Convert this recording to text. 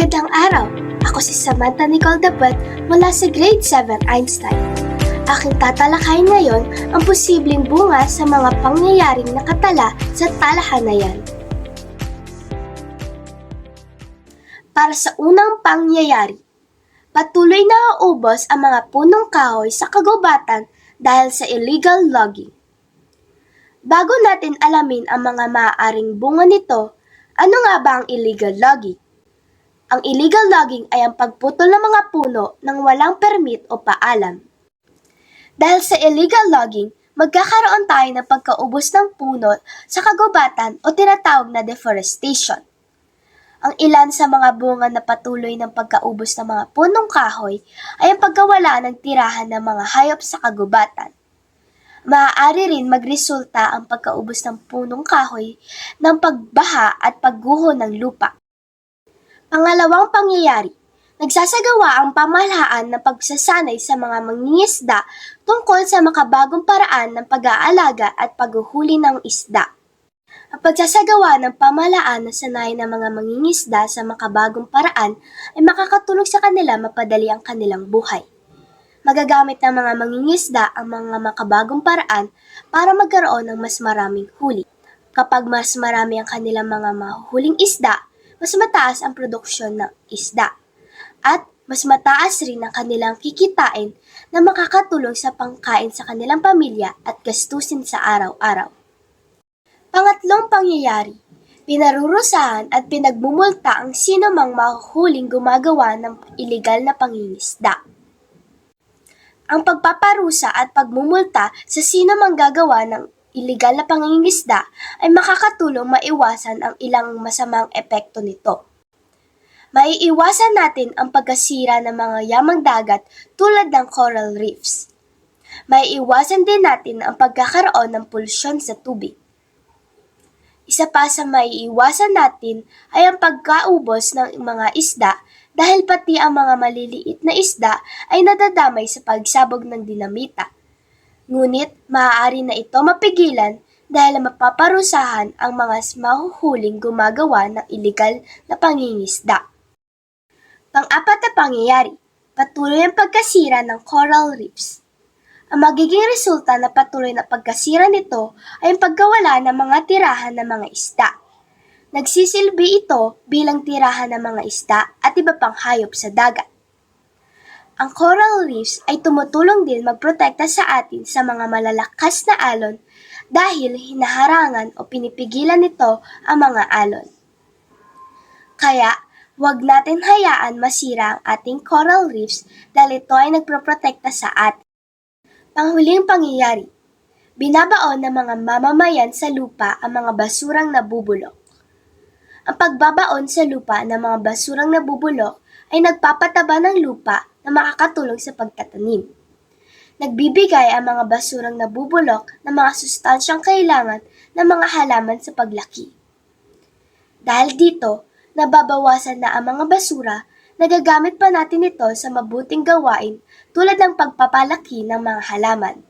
Magandang araw! Ako si Samantha Nicole Dapat mula sa Grade 7 Einstein. Aking tatalakayin ngayon ang posibleng bunga sa mga pangyayaring nakatala sa talahanayan. Para sa unang pangyayari, patuloy na uubos ang mga punong kahoy sa kagubatan dahil sa illegal logging. Bago natin alamin ang mga maaaring bunga nito, ano nga ba ang illegal logging? Ang illegal logging ay ang pagputol ng mga puno ng walang permit o paalam. Dahil sa illegal logging, magkakaroon tayo ng pagkaubos ng puno sa kagubatan o tinatawag na deforestation. Ang ilan sa mga bunga na patuloy ng pagkaubos ng mga punong kahoy ay ang pagkawala ng tirahan ng mga hayop sa kagubatan. Maaari rin magresulta ang pagkaubos ng punong kahoy ng pagbaha at pagguho ng lupa. Pangalawang pangyayari, nagsasagawa ang pamahalaan ng pagsasanay sa mga mangingisda tungkol sa makabagong paraan ng pag-aalaga at paghuhuli ng isda. Ang pagsasagawa ng pamahalaan na sanay ng mga mangingisda sa makabagong paraan ay makakatulong sa kanila mapadali ang kanilang buhay. Magagamit ng mga mangingisda ang mga makabagong paraan para magkaroon ng mas maraming huli. Kapag mas marami ang kanilang mga mahuhuling isda, mas mataas ang produksyon ng isda. At mas mataas rin ang kanilang kikitain na makakatulong sa pangkain sa kanilang pamilya at gastusin sa araw-araw. Pangatlong pangyayari, pinarurusahan at pinagmumulta ang sino mang mahuhuling gumagawa ng ilegal na pangingisda. Ang pagpaparusa at pagmumulta sa sino mang gagawa ng ilegal na pangingisda ay makakatulong maiwasan ang ilang masamang epekto nito. Maiiwasan natin ang pagkasira ng mga yamang dagat tulad ng coral reefs. Maiiwasan din natin ang pagkakaroon ng polusyon sa tubig. Isa pa sa maiiwasan natin ay ang pagkaubos ng mga isda dahil pati ang mga maliliit na isda ay nadadamay sa pagsabog ng dinamita. Ngunit maaari na ito mapigilan dahil mapaparusahan ang mga mahuhuling gumagawa ng iligal na pangingisda. Pang-apat na pangyayari, patuloy ang pagkasira ng coral reefs. Ang magiging resulta na patuloy na pagkasira nito ay ang pagkawala ng mga tirahan ng mga isda. Nagsisilbi ito bilang tirahan ng mga isda at iba pang hayop sa dagat. Ang coral reefs ay tumutulong din magprotekta sa atin sa mga malalakas na alon dahil hinaharangan o pinipigilan nito ang mga alon. Kaya, huwag natin hayaan masira ang ating coral reefs dahil ito ay nagproprotekta sa atin. Panghuling pangyayari, binabaon ng mga mamamayan sa lupa ang mga basurang nabubulok. Ang pagbabaon sa lupa ng mga basurang nabubulok ay nagpapataba ng lupa na makakatulong sa pagtatanim. Nagbibigay ang mga basurang nabubulok ng mga sustansyang kailangan ng mga halaman sa paglaki. Dahil dito, nababawasan na ang mga basura, nagagamit pa natin ito sa mabuting gawain tulad ng pagpapalaki ng mga halaman.